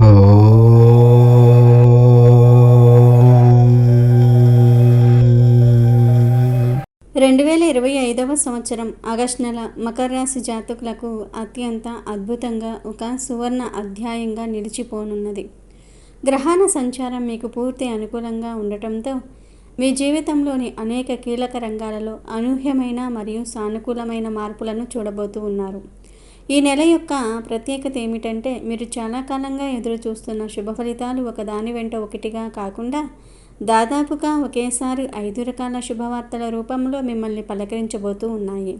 రెండు వేల ఇరవై ఐదవ సంవత్సరం ఆగస్ట్ నెల మకర రాశి జాతకులకు అత్యంత అద్భుతంగా ఒక సువర్ణ అధ్యాయంగా నిలిచిపోనున్నది. గ్రహాల సంచారం మీకు పూర్తి అనుకూలంగా ఉండటంతో మీ జీవితంలోని అనేక కీలక రంగాలలో అనూహ్యమైన మరియు సానుకూలమైన మార్పులను చూడబోతూ ఉన్నారు. ఈ నెల యొక్క ప్రత్యేకత ఏమిటంటే మీరు చాలా కాలంగా ఎదురు చూస్తున్న శుభ ఫలితాలు ఒకదాని వెంట ఒకటిగా కాకుండా దాదాపుగా ఒకేసారి ఐదు రకాల శుభవార్తల రూపంలో మిమ్మల్ని పలకరించబోతూ ఉన్నాయి.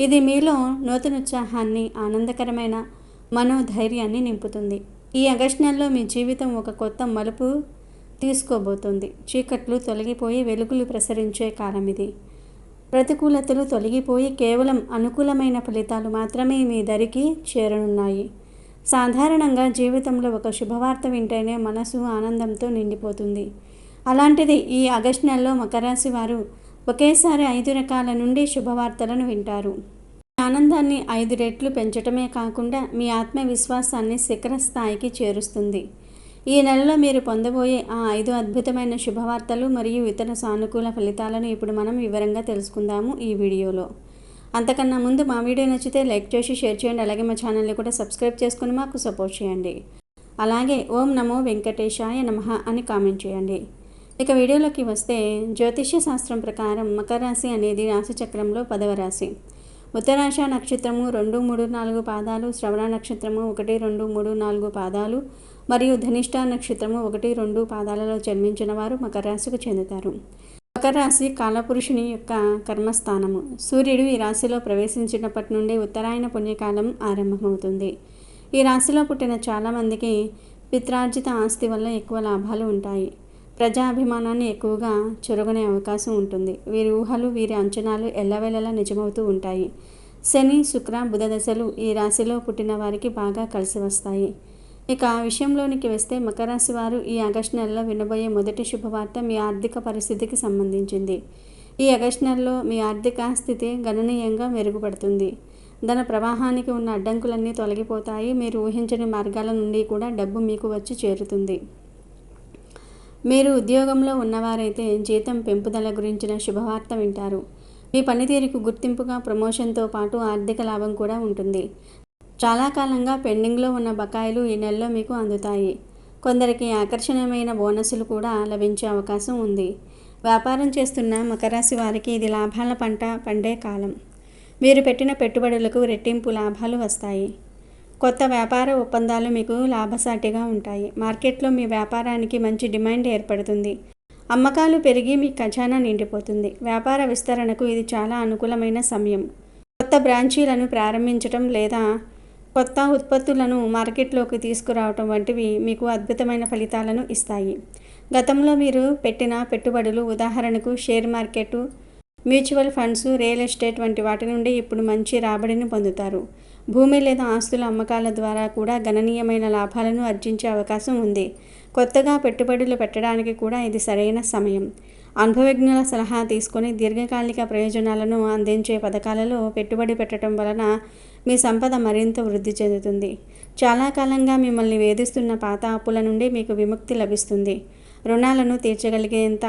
ఇది మీలో నూతనోత్సాహాన్ని ఆనందకరమైన మనోధైర్యాన్ని నింపుతుంది. ఈ ఆగస్ట్ నెలలో మీ జీవితం ఒక కొత్త మలుపు తీసుకోబోతుంది. చీకట్లు తొలగిపోయి వెలుగులు ప్రసరించే కాలం ఇది. ప్రతికూలతలు తొలగిపోయి కేవలం అనుకూలమైన ఫలితాలు మాత్రమే మీ దరికి చేరనున్నాయి. సాధారణంగా జీవితంలో ఒక శుభవార్త వింటేనే మనసు ఆనందంతో నిండిపోతుంది. అలాంటిది ఈ ఆగస్టు నెలలో మకరాశి వారు ఒకేసారి ఐదు రకాల నుండి శుభవార్తలను వింటారు. ఆనందాన్ని ఐదు రెట్లు పెంచటమే కాకుండా మీ ఆత్మవిశ్వాసాన్ని శిఖర స్థాయికి చేరుస్తుంది. ఈ నెలలో మీరు పొందబోయే ఆ ఐదు అద్భుతమైన శుభవార్తలు మరియు ఇతర సానుకూల ఫలితాలను ఇప్పుడు మనం వివరంగా తెలుసుకుందాము ఈ వీడియోలో. అంతకన్నా ముందు మా వీడియో నచ్చితే లైక్ చేసి షేర్ చేయండి. అలాగే మా ఛానల్ని కూడా సబ్స్క్రైబ్ చేసుకుని మాకు సపోర్ట్ చేయండి. అలాగే ఓం నమో వెంకటేశాయ నమః అని కామెంట్ చేయండి. ఇక వీడియోలోకి వస్తే జ్యోతిష్య శాస్త్రం ప్రకారం మకర రాశి అనేది రాశిచక్రంలో పదవ రాశి. ఉత్తరాష నక్షత్రము రెండు మూడు నాలుగు పాదాలు శ్రవణ నక్షత్రము ఒకటి రెండు మూడు నాలుగు పాదాలు మరియు ధనిష్ట నక్షత్రము ఒకటి రెండు పాదాలలో జన్మించిన వారు మకర రాశికి చెందుతారు. మకర రాశి కాలపురుషుని యొక్క కర్మస్థానము. సూర్యుడు ఈ రాశిలో ప్రవేశించినప్పటి నుండి ఉత్తరాయణ పుణ్యకాలం ఆరంభమవుతుంది. ఈ రాశిలో పుట్టిన చాలామందికి పిత్రార్జిత ఆస్తి వల్ల ఎక్కువ లాభాలు ఉంటాయి. ప్రజాభిమానాన్ని ఎక్కువగా చొరగనే అవకాశం ఉంటుంది. వీరి ఊహలు వీరి అంచనాలు ఎల్లవేళలా నిజమవుతూ ఉంటాయి. శని శుక్ర బుధ దశలు ఈ రాశిలో పుట్టిన వారికి బాగా కలిసి వస్తాయి. ఇక విషయంలోనికి వస్తే మకరాశి వారు ఈ ఆగస్టు నెలలో వినబోయే మొదటి శుభవార్త మీ ఆర్థిక పరిస్థితికి సంబంధించింది. ఈ ఆగస్టు నెలలో మీ ఆర్థిక స్థితి గణనీయంగా మెరుగుపడుతుంది. ధన ప్రవాహానికి ఉన్న అడ్డంకులన్నీ తొలగిపోతాయి. మీరు ఊహించని మార్గాల నుండి కూడా డబ్బు మీకు వచ్చి చేరుతుంది. మీరు ఉద్యోగంలో ఉన్నవారైతే జీతం పెంపుదల గురించిన శుభవార్త వింటారు. మీ పనితీరుకు గుర్తింపుగా ప్రమోషన్తో పాటు ఆర్థిక లాభం కూడా ఉంటుంది. చాలా కాలంగా పెండింగ్లో ఉన్న బకాయిలు ఈ నెలలో మీకు అందుతాయి. కొందరికి ఆకర్షణీయమైన బోనసులు కూడా లభించే అవకాశం ఉంది. వ్యాపారం చేస్తున్న మకరాశి వారికి ఇది లాభాల పంట పండే కాలం. మీరు పెట్టిన పెట్టుబడులకు రెట్టింపు లాభాలు వస్తాయి. కొత్త వ్యాపార ఒప్పందాలు మీకు లాభసాటిగా ఉంటాయి. మార్కెట్లో మీ వ్యాపారానికి మంచి డిమాండ్ ఏర్పడుతుంది. అమ్మకాలు పెరిగి మీ ఖజానా నిండిపోతుంది. వ్యాపార విస్తరణకు ఇది చాలా అనుకూలమైన సమయం. కొత్త బ్రాంచీలను ప్రారంభించడం లేదా కొత్త ఉత్పత్తులను మార్కెట్లోకి తీసుకురావటం వంటివి మీకు అద్భుతమైన ఫలితాలను ఇస్తాయి. గతంలో మీరు పెట్టిన పెట్టుబడులు ఉదాహరణకు share market mutual funds real estate వంటి వాటి నుండి ఇప్పుడు మంచి రాబడిని పొందుతారు. భూమి లేదా ఆస్తుల అమ్మకాల ద్వారా కూడా గణనీయమైన లాభాలను ఆర్జించే అవకాశం ఉంది. కొత్తగా పెట్టుబడులు పెట్టడానికి కూడా ఇది సరైన సమయం. అనుభవజ్ఞుల సలహా తీసుకొని దీర్ఘకాలిక ప్రయోజనాలను అందించే పథకాలలో పెట్టుబడి పెట్టడం వలన మీ సంపద మరింత వృద్ధి చెందుతుంది. చాలా కాలంగా మిమ్మల్ని వేధిస్తున్న పాత అప్పుల నుండి మీకు విముక్తి లభిస్తుంది. రుణాలను తీర్చగలిగేంత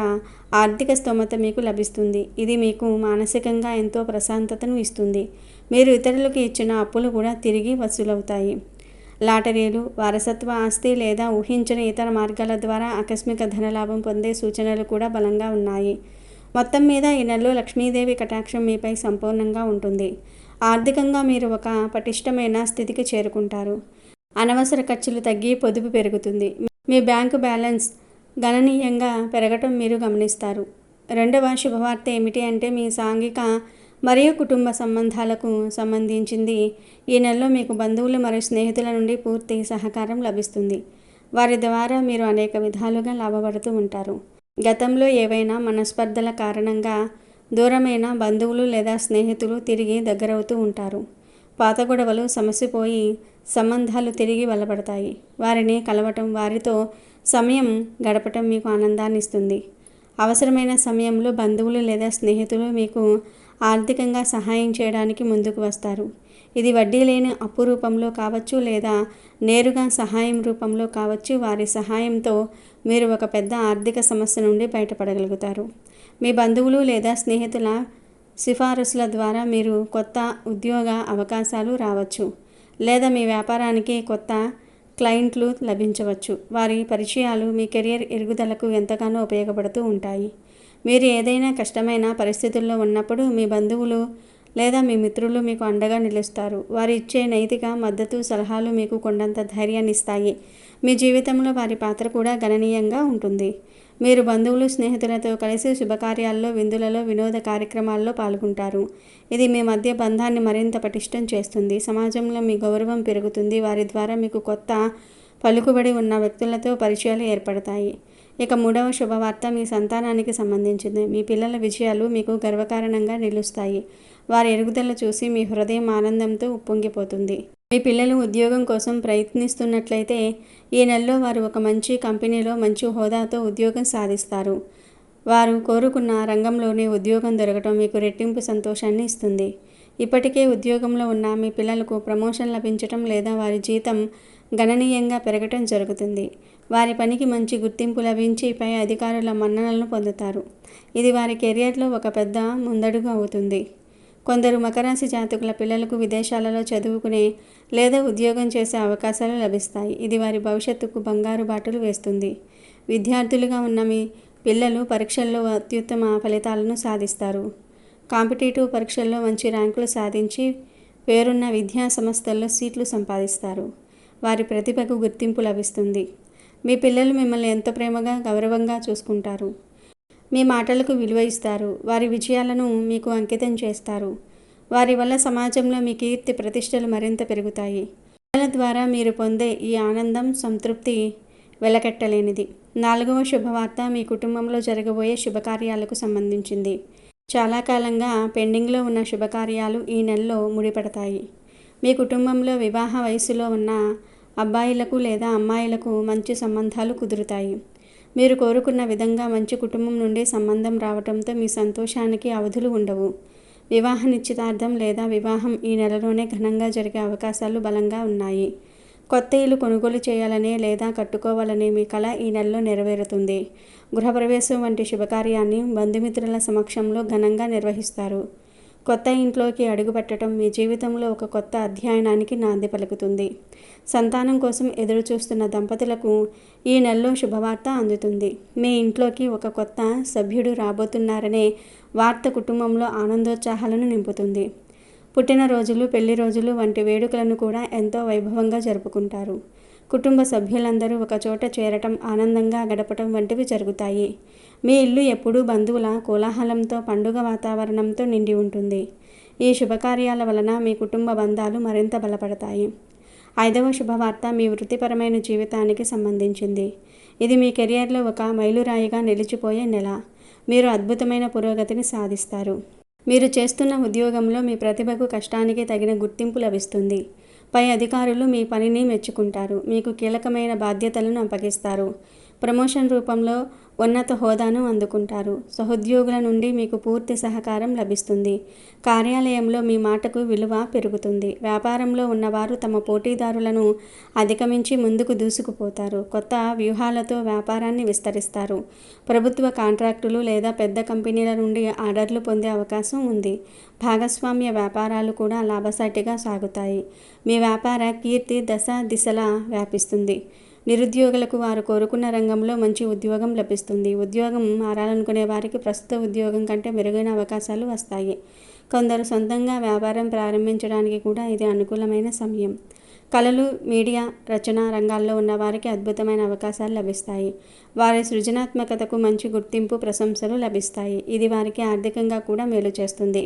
ఆర్థిక స్తోమత మీకు లభిస్తుంది. ఇది మీకు మానసికంగా ఎంతో ప్రశాంతతను ఇస్తుంది. మీరు ఇతరులకు ఇచ్చిన అప్పులు కూడా తిరిగి వసూలవుతాయి. లాటరీలు వారసత్వ ఆస్తి లేదా ఊహించని ఇతర మార్గాల ద్వారా ఆకస్మిక ధనలాభం పొందే సూచనలు కూడా బలంగా ఉన్నాయి. మొత్తం మీద ఈ నెలలో లక్ష్మీదేవి కటాక్షం మీపై సంపూర్ణంగా ఉంటుంది. ఆర్థికంగా మీరు ఒక పటిష్టమైన స్థితికి చేరుకుంటారు. అనవసర ఖర్చులు తగ్గి పొదుపు పెరుగుతుంది. మీ బ్యాంకు బ్యాలెన్స్ గణనీయంగా పెరగటం మీరు గమనిస్తారు. రెండవ శుభవార్త ఏమిటి అంటే మీ సాంఘిక మరియు కుటుంబ సంబంధాలకు సంబంధించింది. ఈ నెలలో మీకు బంధువులు మరియు స్నేహితుల నుండి పూర్తి సహకారం లభిస్తుంది. వారి ద్వారా మీరు అనేక విధాలుగా లాభపడుతూ ఉంటారు. గతంలో ఏవైనా మనస్పర్ధల కారణంగా దూరమైన బంధువులు లేదా స్నేహితులు తిరిగి దగ్గరవుతూ ఉంటారు. పాత గొడవలు సమసిపోయి సంబంధాలు తిరిగి బలపడతాయి. వారిని కలవటం వారితో సమయం గడపటం మీకు ఆనందాన్ని ఇస్తుంది. అవసరమైన సమయంలో బంధువులు లేదా స్నేహితులు మీకు ఆర్థికంగా సహాయం చేయడానికి ముందుకు వస్తారు. ఇది వడ్డీ లేని అప్పు రూపంలో కావచ్చు లేదా నేరుగా సహాయం రూపంలో కావచ్చు వారి సహాయంతో మీరు ఒక పెద్ద ఆర్థిక సమస్య నుండి బయటపడగలుగుతారు. మీ బంధువులు లేదా స్నేహితుల సిఫారసుల ద్వారా మీరు కొత్త ఉద్యోగ అవకాశాలు రావచ్చు లేదా మీ వ్యాపారానికి కొత్త క్లయింట్లు లభించవచ్చు. వారి పరిచయాలు మీ కెరియర్ ఎరుగుదలకు ఎంతగానో ఉపయోగపడుతూ ఉంటాయి. మీరు ఏదైనా కష్టమైన పరిస్థితుల్లో ఉన్నప్పుడు మీ బంధువులు లేదా మీ మిత్రులు మీకు అండగా నిలుస్తారు. వారు ఇచ్చే నైతిక మద్దతు సలహాలు మీకు కొండంత ధైర్యాన్ని ఇస్తాయి మీ జీవితంలో వారి పాత్ర కూడా గణనీయంగా ఉంటుంది. మీరు బంధువులు స్నేహితులతో కలిసి శుభకార్యాల్లో విందులలో వినోద కార్యక్రమాల్లో పాల్గొంటారు. ఇది మీ మధ్య బంధాన్ని మరింత పటిష్టం చేస్తుంది. సమాజంలో మీ గౌరవం పెరుగుతుంది. వారి ద్వారా మీకు కొత్త పలుకుబడి ఉన్న వ్యక్తులతో పరిచయాలు ఏర్పడతాయి. ఇక మూడవ శుభవార్త మీ సంతానానికి సంబంధించింది. మీ పిల్లల విజయాలు మీకు గర్వకారణంగా నిలుస్తాయి. వారి ఎరుగుదల చూసి మీ హృదయం ఆనందంతో ఉప్పొంగిపోతుంది. మీ పిల్లలు ఉద్యోగం కోసం ప్రయత్నిస్తున్నట్లయితే ఈ నెలలో వారు ఒక మంచి కంపెనీలో మంచి హోదాతో ఉద్యోగం సాధిస్తారు. వారు కోరుకున్న రంగంలోనే ఉద్యోగం దొరకటం మీకు రెట్టింపు సంతోషాన్ని ఇస్తుంది. ఇప్పటికే ఉద్యోగంలో ఉన్న మీ పిల్లలకు ప్రమోషన్ లభించటం లేదా వారి జీతం గణనీయంగా పెరగటం జరుగుతుంది. వారి పనికి మంచి గుర్తింపు లభించి పై అధికారుల మన్ననలను పొందుతారు. ఇది వారి కెరియర్లో ఒక పెద్ద ముందడుగు అవుతుంది. కొందరు మకరాశి జాతకుల పిల్లలకు విదేశాలలో చదువుకునే లేదా ఉద్యోగం చేసే అవకాశాలు లభిస్తాయి. ఇది వారి భవిష్యత్తుకు బంగారు బాటలు వేస్తుంది. విద్యార్థులుగా ఉన్న మీ పిల్లలు పరీక్షల్లో అత్యుత్తమ ఫలితాలను సాధిస్తారు. కాంపిటేటివ్ పరీక్షల్లో మంచి ర్యాంకులు సాధించి పేరున్న విద్యా సంస్థల్లో సీట్లు సంపాదిస్తారు. వారి ప్రతిభకు గుర్తింపు లభిస్తుంది. మీ పిల్లలు మిమ్మల్ని ఎంతో ప్రేమగా గౌరవంగా చూసుకుంటారు? మీ మాటలకు విలువ ఇస్తారు. వారి విజయాలను మీకు అంకితం చేస్తారు. వారి వల్ల సమాజంలో మీ కీర్తి ప్రతిష్టలు మరింత పెరుగుతాయి. పిల్లల ద్వారా మీరు పొందే ఈ ఆనందం సంతృప్తి వెలకట్టలేనిది. నాలుగవ శుభవార్త మీ కుటుంబంలో జరగబోయే శుభకార్యాలకు సంబంధించింది. చాలా కాలంగా పెండింగ్లో ఉన్న శుభకార్యాలు ఈ నెలలో ముడిపడతాయి. మీ కుటుంబంలో వివాహ వయసులో ఉన్న అబ్బాయిలకు లేదా అమ్మాయిలకు మంచి సంబంధాలు కుదురుతాయి. మీరు కోరుకున్న విధంగా మంచి కుటుంబం నుండి సంబంధం రావడంతో మీ సంతోషానికి అవధులు ఉండవు. వివాహ నిశ్చితార్థం లేదా వివాహం ఈ నెలలోనే ఘనంగా జరిగే అవకాశాలు బలంగా ఉన్నాయి. కొత్త ఇల్లు కొనుగోలు చేయాలనే లేదా కట్టుకోవాలనే మీ కళ ఈ నెలలో నెరవేరుతుంది. గృహప్రవేశం వంటి శుభకార్యాన్ని బంధుమిత్రుల సమక్షంలో ఘనంగా నిర్వహిస్తారు. కొత్త ఇంట్లోకి అడుగుపెట్టడం మీ జీవితంలో ఒక కొత్త అధ్యయనానికి నాంది పలుకుతుంది. సంతానం కోసం ఎదురు చూస్తున్న దంపతులకు ఈ నెలలో శుభవార్త అందుతుంది. మీ ఇంట్లోకి ఒక కొత్త సభ్యుడు రాబోతున్నారనే వార్త కుటుంబంలో ఆనందోత్సాహాలను నింపుతుంది. పుట్టినరోజులు పెళ్ళి రోజులు వంటి వేడుకలను కూడా ఎంతో వైభవంగా జరుపుకుంటారు. కుటుంబ సభ్యులందరూ ఒకచోట చేరటం ఆనందంగా గడపటం వంటివి జరుగుతాయి. మీ ఇల్లు ఎప్పుడూ బంధువుల కోలాహలంతో పండుగ వాతావరణంతో నిండి ఉంటుంది. ఈ శుభకార్యాల వలన మీ కుటుంబ బంధాలు మరింత బలపడతాయి. ఐదవ శుభవార్త మీ వృత్తిపరమైన జీవితానికి సంబంధించింది. ఇది మీ కెరియర్లో ఒక మైలురాయిగా నిలిచిపోయే నెల. మీరు అద్భుతమైన పురోగతిని సాధిస్తారు. మీరు చేస్తున్న ఉద్యోగంలో మీ ప్రతిభకు కష్టానికి తగిన గుర్తింపు లభిస్తుంది. పై అధికారులు మీ పనిని మెచ్చుకుంటారు. మీకు కీలకమైన బాధ్యతలను అప్పగిస్తారు. ప్రమోషన్ రూపంలో ఉన్నత హోదాను అందుకుంటారు. సహోద్యోగుల నుండి మీకు పూర్తి సహకారం లభిస్తుంది. కార్యాలయంలో మీ మాటకు విలువ పెరుగుతుంది. వ్యాపారంలో ఉన్నవారు తమ పోటీదారులను అధిగమించి ముందుకు దూసుకుపోతారు. కొత్త వ్యూహాలతో వ్యాపారాన్ని విస్తరిస్తారు. ప్రభుత్వ కాంట్రాక్టులు లేదా పెద్ద కంపెనీల నుండి ఆర్డర్లు పొందే అవకాశం ఉంది. భాగస్వామ్య వ్యాపారాలు కూడా లాభసాటిగా సాగుతాయి. మీ వ్యాపార కీర్తి దశ దిశలా వ్యాపిస్తుంది. నిరుద్యోగులకు వారు కోరుకున్న రంగంలో మంచి ఉద్యోగం లభిస్తుంది. ఉద్యోగం మారాలనుకునే వారికి ప్రస్తుత ఉద్యోగం కంటే మెరుగైన అవకాశాలు వస్తాయి. కొందరు సొంతంగా వ్యాపారం ప్రారంభించడానికి కూడా ఇది అనుకూలమైన సమయం. కళలు మీడియా రచన రంగాల్లో ఉన్న వారికి అద్భుతమైన అవకాశాలు లభిస్తాయి. వారి సృజనాత్మకతకు మంచి గుర్తింపు ప్రశంసలు లభిస్తాయి. ఇది వారికి ఆర్థికంగా కూడా మేలు చేస్తుంది.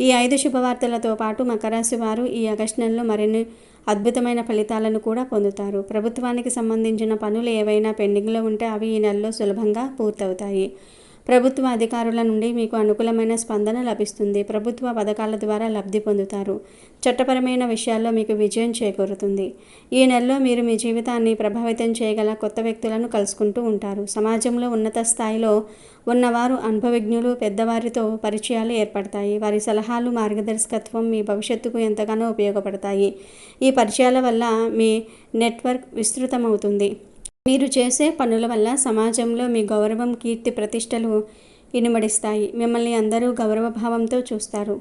ఈ ఐదు శుభవార్తలతో పాటు మకరాశి వారు ఈ ఆగస్టు నెలలో మరిన్ని అద్భుతమైన ఫలితాలను కూడా పొందుతారు. ప్రభుత్వానికి సంబంధించిన పనులు ఏవైనా పెండింగ్లో ఉంటే అవి ఈ నెలలో సులభంగా పూర్తవుతాయి. ప్రభుత్వ అధికారుల నుండి మీకు అనుకూలమైన స్పందన లభిస్తుంది. ప్రభుత్వ పథకాల ద్వారా లబ్ధి పొందుతారు. చట్టపరమైన విషయాల్లో మీకు విజయం చేకూరుతుంది. ఈ నెలలో మీరు మీ జీవితాన్ని ప్రభావితం చేయగల కొత్త వ్యక్తులను కలుసుకుంటూ ఉంటారు. సమాజంలో ఉన్నత స్థాయిలో ఉన్నవారు అనుభవజ్ఞులు పెద్దవారితో పరిచయాలు ఏర్పడతాయి. వారి సలహాలు మార్గదర్శకత్వం మీ భవిష్యత్తుకు ఎంతగానో ఉపయోగపడతాయి. ఈ పరిచయాల వల్ల మీ నెట్వర్క్ విస్తృతమవుతుంది. మీరు చేసే పనుల వల్ల సమాజంలో మీ గౌరవం కీర్తి ప్రతిష్టలు ఇనుమడిస్తాయి. మిమ్మల్ని అందరూ గౌరవభావంతో చూస్తారు.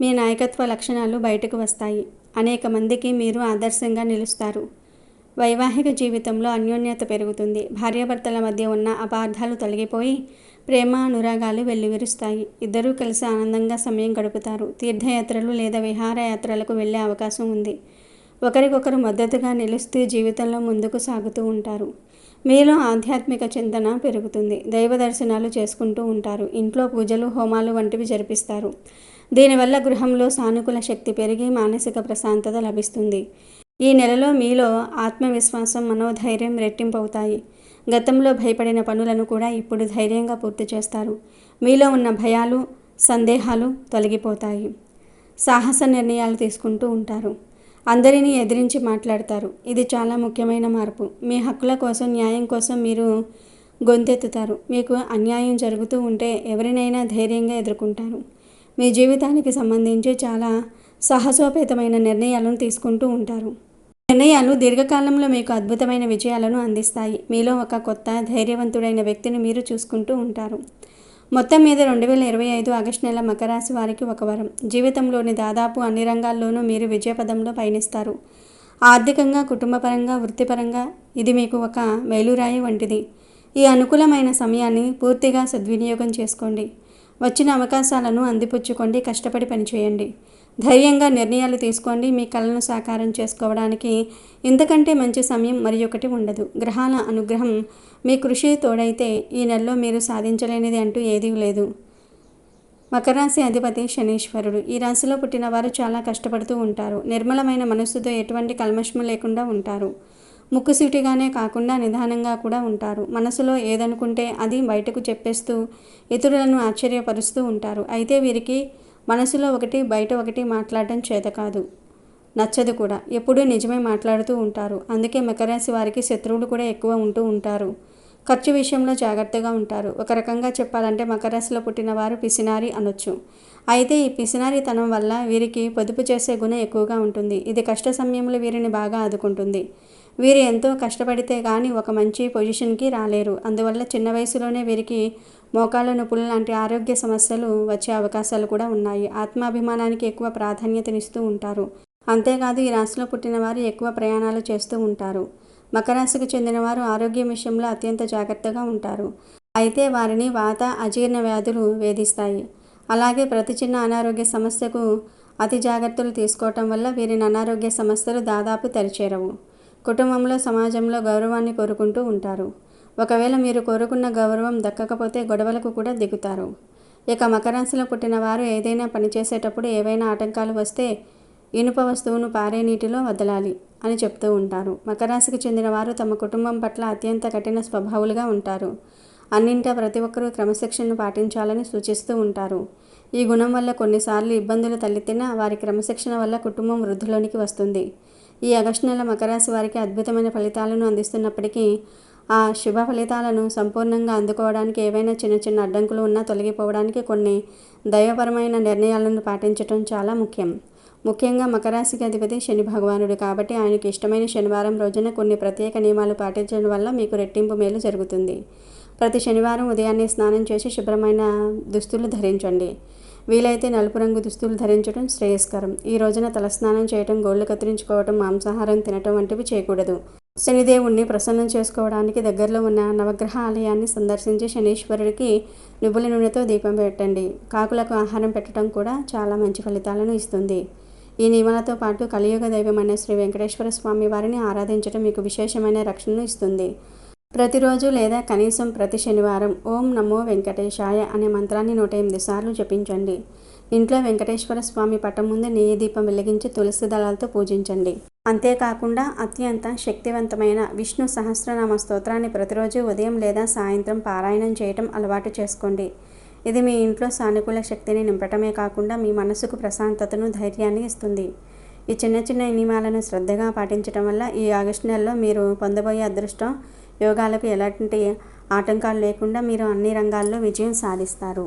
మీ నాయకత్వ లక్షణాలు బయటకు వస్తాయి. అనేక మందికి మీరు ఆదర్శంగా నిలుస్తారు. వైవాహిక జీవితంలో అన్యోన్యత పెరుగుతుంది. భార్యాభర్తల మధ్య ఉన్న అపార్థాలు తొలగిపోయి ప్రేమ అనురాగాలు వెల్లువిరుస్తాయి. ఇద్దరూ కలిసి ఆనందంగా సమయం గడుపుతారు. తీర్థయాత్రలు లేదా విహారయాత్రలకు వెళ్ళే అవకాశం ఉంది. ఒకరికొకరు మద్దతుగా నిలుస్తూ జీవితంలో ముందుకు సాగుతూ ఉంటారు. మీలో ఆధ్యాత్మిక చింతన పెరుగుతుంది. దైవ దర్శనాలు చేసుకుంటూ ఉంటారు. ఇంట్లో పూజలు హోమాలు వంటివి జరిపిస్తారు. దీనివల్ల గృహంలో సానుకూల శక్తి పెరిగి మానసిక ప్రశాంతత లభిస్తుంది. ఈ నెలలో మీలో ఆత్మవిశ్వాసం మనోధైర్యం రెట్టింపవుతాయి. గతంలో భయపడిన పనులను కూడా ఇప్పుడు ధైర్యంగా పూర్తి చేస్తారు. మీలో ఉన్న భయాలు సందేహాలు తొలగిపోతాయి. సాహస నిర్ణయాలు తీసుకుంటూ ఉంటారు. అందరినీ ఎదిరించి మాట్లాడతారు. ఇది చాలా ముఖ్యమైన మార్పు. మీ హక్కుల కోసం న్యాయం కోసం మీరు గొంతెత్తుతారు. మీకు అన్యాయం జరుగుతూ ఉంటే ఎవరినైనా ధైర్యంగా ఎదుర్కొంటారు. మీ జీవితానికి సంబంధించి చాలా సాహసోపేతమైన నిర్ణయాలను తీసుకుంటూ ఉంటారు. నిర్ణయాలు దీర్ఘకాలంలో మీకు అద్భుతమైన విజయాలను అందిస్తాయి. మీలో ఒక కొత్త ధైర్యవంతుడైన వ్యక్తిని మీరు చూసుకుంటూ ఉంటారు. మొత్తం మీద రెండు వేల ఇరవై ఐదు ఆగస్టు నెల మకరాశి వారికి ఒక వరం. జీవితంలోని దాదాపు అన్ని రంగాల్లోనూ మీరు విజయపదంలో పయనిస్తారు. ఆర్థికంగా కుటుంబపరంగా వృత్తిపరంగా ఇది మీకు ఒక మేలురాయి వంటిది. ఈ అనుకూలమైన సమయాన్ని పూర్తిగా సద్వినియోగం చేసుకోండి. వచ్చిన అవకాశాలను అందిపుచ్చుకోండి కష్టపడి పనిచేయండి. ధైర్యంగా నిర్ణయాలు తీసుకోండి. మీ కళను సాకారం చేసుకోవడానికి ఇంతకంటే మంచి సమయం మరి ఒకటి ఉండదు. గ్రహాల అనుగ్రహం మీ కృషి తోడైతే ఈ నెలలో మీరు సాధించలేనిది అంటూ ఏదీ లేదు. మకర రాశి అధిపతి శనీశ్వరుడు. ఈ రాశిలో పుట్టిన వారు చాలా కష్టపడుతూ ఉంటారు. నిర్మలమైన మనస్సుతో ఎటువంటి కల్మషము లేకుండా ఉంటారు. ముక్కుసూటిగానే కాకుండా నిదానంగా కూడా ఉంటారు. మనసులో ఏదనుకుంటే అది బయటకు చెప్పేస్తూ ఇతరులను ఆశ్చర్యపరుస్తూ ఉంటారు. అయితే వీరికి మనసులో ఒకటి బయట ఒకటి మాట్లాడటం చేత కాదు. నచ్చదు కూడా. ఎప్పుడూ నిజమే మాట్లాడుతూ ఉంటారు. అందుకే మకరాశి వారికి శత్రువులు కూడా ఎక్కువ ఉంటూ ఉంటారు. ఖర్చు విషయంలో జాగ్రత్తగా ఉంటారు. ఒక రకంగా చెప్పాలంటే మకరాశిలో పుట్టిన వారు పిసినారి అనొచ్చు. అయితే ఈ పిసినారితనం వల్ల వీరికి పొదుపు చేసే గుణం ఎక్కువగా ఉంటుంది. ఇది కష్ట సమయంలో వీరిని బాగా ఆదుకుంటుంది. వీరు ఎంతో కష్టపడితే కానీ ఒక మంచి పొజిషన్కి రాలేరు. అందువల్ల చిన్న వయసులోనే వీరికి మోకాళ్ళ నొప్పులు లాంటి ఆరోగ్య సమస్యలు వచ్చే అవకాశాలు కూడా ఉన్నాయి. ఆత్మాభిమానానికి ఎక్కువ ప్రాధాన్యతనిస్తూ ఉంటారు. అంతేకాదు ఈ రాశిలో పుట్టిన వారు ఎక్కువ ప్రయాణాలు చేస్తూ ఉంటారు. మకరాశికి చెందినవారు చెందిన వారు ఆరోగ్యం విషయంలో అత్యంత జాగ్రత్తగా ఉంటారు. అయితే వారిని వాత అజీర్ణ వ్యాధులు వేధిస్తాయి. అలాగే ప్రతి చిన్న అనారోగ్య సమస్యకు అతి జాగ్రత్తలు తీసుకోవటం వల్ల వీరిని అనారోగ్య సమస్యలు దాదాపు తెరిచేరవు. కుటుంబంలో సమాజంలో గౌరవాన్ని కోరుకుంటూ ఉంటారు. ఒకవేళ మీరు కోరుకున్న గౌరవం దక్కకపోతే గొడవలకు కూడా దిగుతారు. ఇక మకరాశిలో పుట్టిన వారు ఏదైనా పని చేసేటప్పుడు ఏవైనా ఆటంకాలు వస్తే ఇనుప వస్తువును పారే నీటిలో వదలాలి అని చెప్తూ ఉంటారు. మకరాశికి చెందిన వారు తమ కుటుంబం పట్ల అత్యంత కఠిన స్వభావులుగా ఉంటారు. అన్నింటా ప్రతి ఒక్కరూ క్రమశిక్షణను పాటించాలని సూచిస్తూ ఉంటారు. ఈ గుణం వల్ల కొన్నిసార్లు ఇబ్బందులు తలెత్తినా వారి క్రమశిక్షణ వల్ల కుటుంబం వృద్ధిలోనికి వస్తుంది. ఈ ఆగస్టు నెల మకరాశి వారికి అద్భుతమైన ఫలితాలను అందిస్తున్నప్పటికీ ఆ శుభ ఫలితాలను సంపూర్ణంగా అందుకోవడానికి ఏవైనా చిన్న చిన్న అడ్డంకులు ఉన్నా తొలగిపోవడానికి కొన్ని దైవపరమైన నిర్ణయాలను పాటించడం చాలా ముఖ్యం. ముఖ్యంగా మకరాశికి అధిపతి శని భగవానుడు కాబట్టి ఆయనకి ఇష్టమైన శనివారం రోజున కొన్ని ప్రత్యేక నియమాలు పాటించడం వల్ల మీకు రెట్టింపు మేలు జరుగుతుంది. ప్రతి శనివారం ఉదయాన్నే స్నానం చేసి శుభ్రమైన దుస్తులు ధరించండి. వీలైతే నలుపు రంగు దుస్తులు ధరించడం శ్రేయస్కరం. ఈ రోజున తలస్నానం చేయటం గోళ్ళు కత్తిరించుకోవటం మాంసాహారం తినటం వంటివి చేయకూడదు. శనిదేవుణ్ణి ప్రసన్నం చేసుకోవడానికి దగ్గరలో ఉన్న నవగ్రహ ఆలయాన్ని సందర్శించి శనీశ్వరుడికి నువ్వుల నూనెతో దీపం పెట్టండి. కాకులకు ఆహారం పెట్టడం కూడా చాలా మంచి ఫలితాలను ఇస్తుంది. ఈ నియమాలతో పాటు కలియుగ దైవమైన శ్రీ వెంకటేశ్వర స్వామి వారిని ఆరాధించడం మీకు విశేషమైన రక్షణను ఇస్తుంది. ప్రతిరోజు లేదా కనీసం ప్రతి శనివారం ఓం నమో వెంకటేశాయ అనే మంత్రాన్ని నూట ఎనిమిది సార్లు జపించండి. ఇంట్లో వెంకటేశ్వర స్వామి పటం ముందు నెయ్యి దీపం వెలిగించి తులసి దళాలతో పూజించండి. అంతేకాకుండా అత్యంత శక్తివంతమైన విష్ణు సహస్రనామ స్తోత్రాన్ని ప్రతిరోజు ఉదయం లేదా సాయంత్రం పారాయణం చేయటం అలవాటు చేసుకోండి. ఇది మీ ఇంట్లో సానుకూల శక్తిని నింపటమే కాకుండా మీ మనసుకు ప్రశాంతతను ధైర్యాన్ని ఇస్తుంది. ఈ చిన్న చిన్న నియమాలను శ్రద్ధగా పాటించడం వల్ల ఈ ఆగస్టు నెలలో మీరు పొందబోయే అదృష్టం యోగాలకు ఎలాంటి ఆటంకాలు లేకుండా మీరు అన్ని రంగాల్లో విజయం సాధిస్తారు.